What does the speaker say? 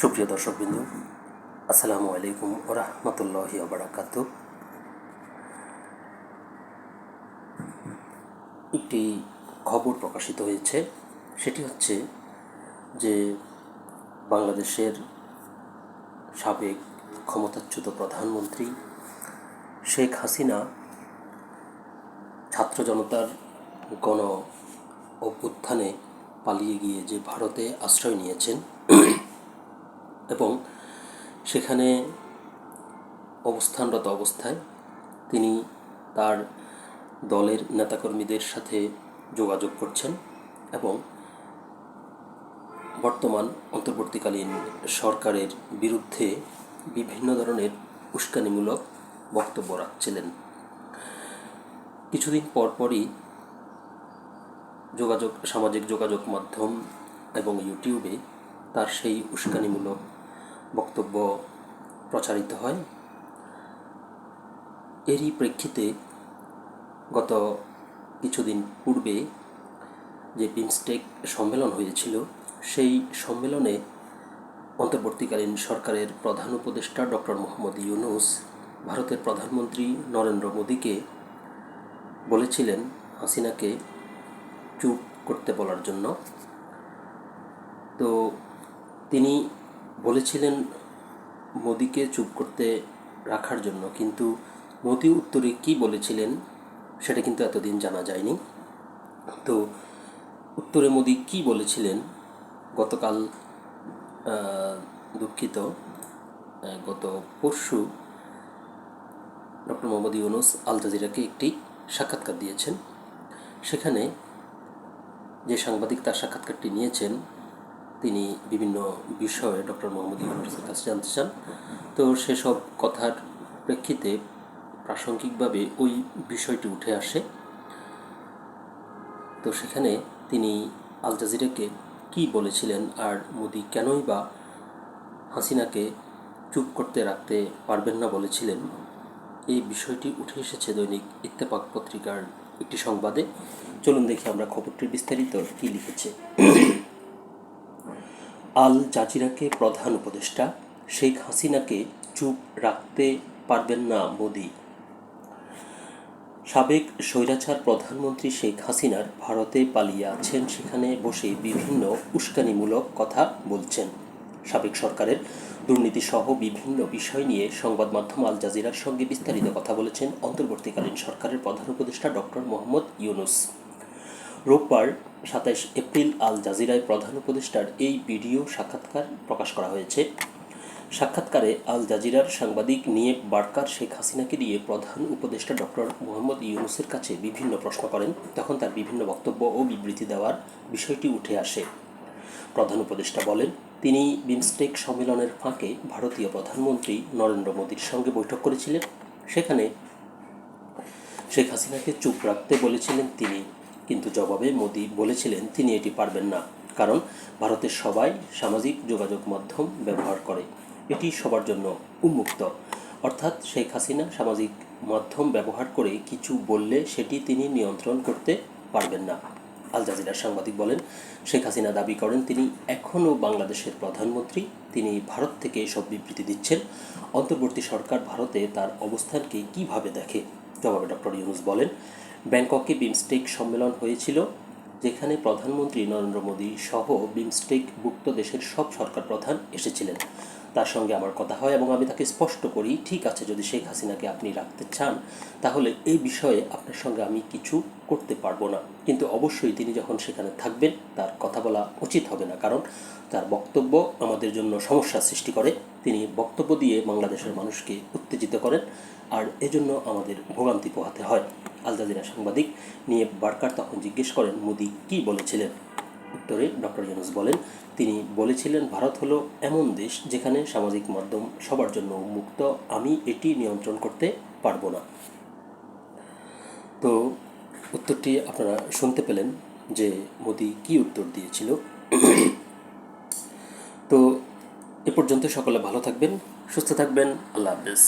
সুপ্রিয় দর্শকবৃন্দ, আসসালামু আলাইকুম ও রহমতুল্লাহি বারাকাতু একটি খবর প্রকাশিত হয়েছে, সেটি হচ্ছে যে বাংলাদেশের সাবেক ক্ষমতাচ্যুত প্রধানমন্ত্রী শেখ হাসিনা ছাত্র জনতার গণ অভ্যুত্থানে পালিয়ে গিয়ে যে ভারতে আশ্রয় নিয়েছেন এবং সেখানে অবস্থানরত অবস্থায় তিনি তার দলের নেতাকর্মীদের সাথে যোগাযোগ করছেন এবং বর্তমান অন্তর্বর্তীকালীন সরকারের বিরুদ্ধে বিভিন্ন ধরনের উস্কানিমূলক বক্তব্য রাখছিলেন। কিছুদিন পরপরই যোগাযোগ, সামাজিক যোগাযোগ মাধ্যম এবং ইউটিউবে তার সেই উস্কানিমূলক বক্তব্য প্রচারিত হয়। এরই প্রেক্ষিতে গত কিছুদিন পূর্বে যে বিমস্টেক সম্মেলন হয়েছিল, সেই সম্মেলনে অন্তর্বর্তীকালীন সরকারের প্রধান উপদেষ্টা ডক্টর মোহাম্মদ ইউনুস ভারতের প্রধানমন্ত্রী নরেন্দ্র মোদীকে বলেছিলেন, হাসিনাকে চুপ করতে বলার জন্য। তো তিনি বলেছিলেন মোদিকে চুপ করতে রাখার জন্য, কিন্তু মোদি উত্তরে কি বলেছিলেন সেটা কিন্তু এতদিন জানা যায়নি। তো উত্তরে মোদি কি বলেছিলেন? গতকাল দুঃখিত গত পরশু ডক্টর মোহাম্মদ ইউনুস আল জাজিরাকে একটি সাক্ষাৎকার দিয়েছেন। সেখানে যে সাংবাদিক তার সাক্ষাৎকারটি নিয়েছেন তিনি বিভিন্ন বিষয়ে ডক্টর মোহাম্মদ ইউনুসের কাছে জানতে চান। তো সেসব কথার প্রেক্ষিতে প্রাসঙ্গিকভাবে ওই বিষয়টি উঠে আসে। তো সেখানে তিনি আল জাজিরাকে কী বলেছিলেন আর মোদি কেনই বা হাসিনাকে চুপ করতে রাখতে পারবেন না বলেছিলেন? এই বিষয়টি উঠে এসেছে দৈনিক ইত্তেফাক পত্রিকার একটি সংবাদে। চলুন দেখি আমরা খবরটির বিস্তারিত কী লিখেছে। আল জাজিরাকে প্রধান উপদেষ্টা, শেখ হাসিনাকে চুপ রাখতে পারবেন না মোদি। সাবেক স্বৈরাচার প্রধানমন্ত্রী শেখ হাসিনার ভারতে পালিয়ে আছেন, সেখানে বসে বিভিন্ন উস্কানিমূলক কথা বলছেন। সাবেক সরকারের দুর্নীতি সহ বিভিন্ন বিষয় নিয়ে সংবাদ মাধ্যম আল জাজিরার সঙ্গে বিস্তারিত কথা বলেছেন অন্তর্বর্তীকালীন সরকারের প্রধান উপদেষ্টা ডক্টর মোহাম্মদ ইউনুস। রোববার সাতাইশ এপ্রিল আল জাজিরায় প্রধান উপদেষ্টার এই ভিডিও সাক্ষাৎকার প্রকাশ করা হয়েছে। সাক্ষাৎকারে আল জাজিরার সাংবাদিক নিয়ে বার্কার শেখ হাসিনাকে দিয়ে প্রধান উপদেষ্টা ডক্টর মোহাম্মদ ইউনুসের কাছে বিভিন্ন প্রশ্ন করেন। তখন তার বিভিন্ন বক্তব্য ও বিবৃতি দেওয়ার বিষয়টি উঠে আসে। প্রধান উপদেষ্টা বলেন, তিনি বিমস্টেক সম্মেলনের ফাঁকে ভারতীয় প্রধানমন্ত্রী নরেন্দ্র মোদীর সঙ্গে বৈঠক করেছিলেন। সেখানে শেখ হাসিনাকে চুপ রাখতে বলেছিলেন তিনি। কিন্তু জবাবে মোদি বলেছিলেন, তিনি এটি পারবেন না, কারণ ভারতের সবাই সামাজিক যোগাযোগ মাধ্যম ব্যবহার করে। এটি সবার জন্য উন্মুক্ত। অর্থাৎ শেখ হাসিনা সামাজিক মাধ্যম ব্যবহার করে কিছু বললে সেটি তিনি নিয়ন্ত্রণ করতে পারবেন না। আল জাজিরার সাংবাদিক বলেন, শেখ হাসিনা দাবি করেন, তিনি এখনও বাংলাদেশের প্রধানমন্ত্রী। তিনি ভারত থেকে এসব বিবৃতি দিচ্ছেন। অন্তর্বর্তী সরকার ভারতে তার অবস্থানকে কীভাবে দেখে? জবাবে ডক্টর ইউনুস বলেন ব্যাংককে বিমস্টেক সম্মেলন হয়েছিল, যেখানে প্রধানমন্ত্রী নরেন্দ্র মোদী সহ বিমস্টেকভুক্ত দেশের সব সরকার প্রধান এসেছিলেন। তার সঙ্গে আমার কথা হয় এবং আমি তাকে স্পষ্ট করি, ঠিক আছে, যদি শেখ হাসিনাকে আপনি রাখতে চান, তাহলে এই বিষয়ে আপনার সঙ্গে আমি কিছু করতে পারব না। কিন্তু অবশ্যই তিনি যখন সেখানে থাকবেন, তার কথা বলা উচিত হবে না, কারণ তার বক্তব্য আমাদের জন্য সমস্যা সৃষ্টি করে। তিনি বক্তব্য দিয়ে বাংলাদেশের মানুষকে উত্তেজিত করেন, আর এজন্য আমাদের ভোগান্তি পোহাতে হয়। আল জাজিরা সাংবাদিক নিয়ে বার্কার তখন জিজ্ঞেস করেন, মোদি কী বলেছিলেন? উত্তরে ডক্টর ইউনুস বলেন, তিনি বলেছিলেন, ভারত হলো এমন দেশ যেখানে সামাজিক মাধ্যম সবার জন্য উন্মুক্ত আমি এটি নিয়ন্ত্রণ করতে পারব না। তো উত্তরটি আপনারা শুনতে পেলেন যে মোদি কি উত্তর দিয়েছিল। তো এ পর্যন্ত সকলে ভালো থাকবেন, সুস্থ থাকবেন, আল্লাহ হাফেজ।